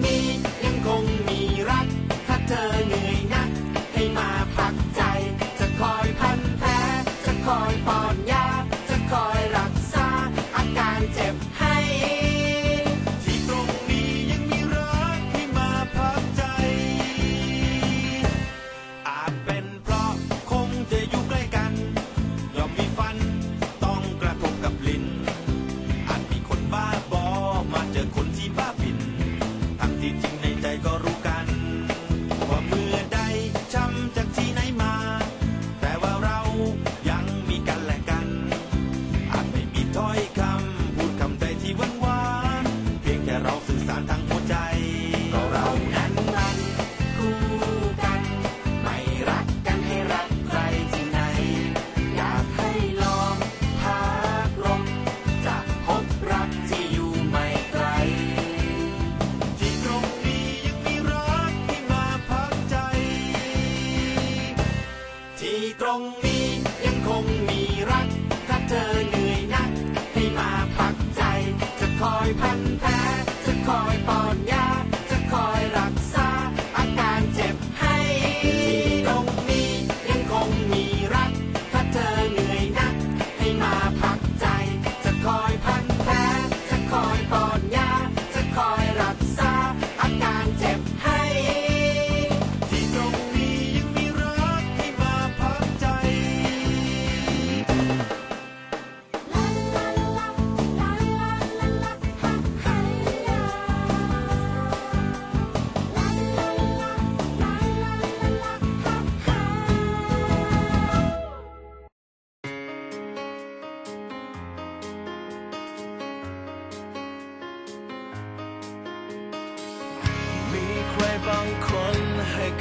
ต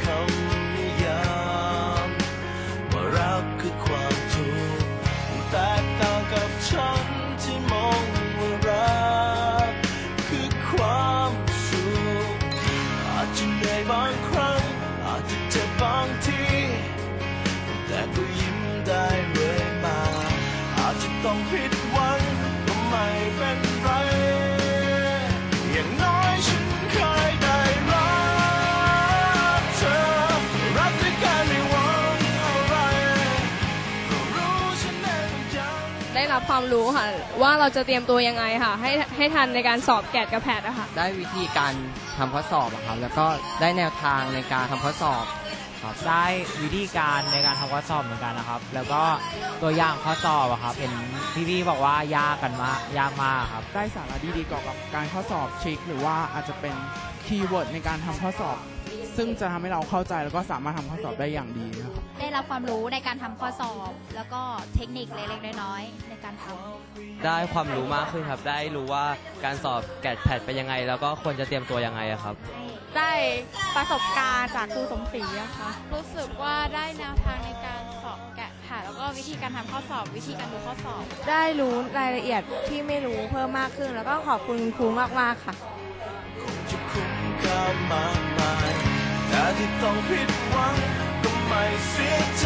คำนิยามว่ารักคือความทุกข์แตกต่างกับฉันที่มองว่ารักคือความสุขอาจจะเหนื่อยบางครั้ง อาจจะเจ็บบางที แต่ก็ยิ้มได้เรื่อยมา อาจจะต้องผิด รับความรู้ค่ะ ว่าเราจะเตรียมตัวยังไงค่ะ ให้ให้ทันในการสอบแกดกับแพทอะค่ะได้วิธีการทำข้อสอบอะครับแล้วก็ได้แนวทางในการทำข้อสอบครับได้วิธีการในการทำข้อสอบเหมือนกันนะครับ แล้วก็ตัวอย่างข้อสอบอะครับเห็นพี่ๆบอกว่ายากกันมากยากมากครับ ได้สาระดีๆเกี่ยวกับการข้อสอบทริคหรือว่าอาจจะเป็นคีย์เวิร์ดในการทำข้อสอบ ซึ่งจะทำให้เราเข้าใจแล้วก็สามารถทำข้อสอบได้อย่างดีนะครับได้รับความรู้ในการทำข้อสอบ แล้วก็เทคนิคเล็กๆน้อยๆในการทำ ได้ความรู้มากขึ้นครับ ได้รู้ว่าการสอบแกดแพดเป็นยังไง แล้วก็ควรจะเตรียมตัวยังไงอะครับ ได้ประสบการณ์จากครูสมศรีอะค่ะ รู้สึกว่าได้แนวทางในการสอบแกะค่ะ แล้วก็วิธีการทำข้อสอบ วิธีการดูข้อสอบ ได้รู้รายละเอียดที่ไม่รู้เพิ่มมากขึ้น แล้วก็ขอบคุณครูมาก ๆ ค่ะคงจะคุ้มค่ามากมาย แต่ที่ต้องผิดหวังก็ไม่เสียใจ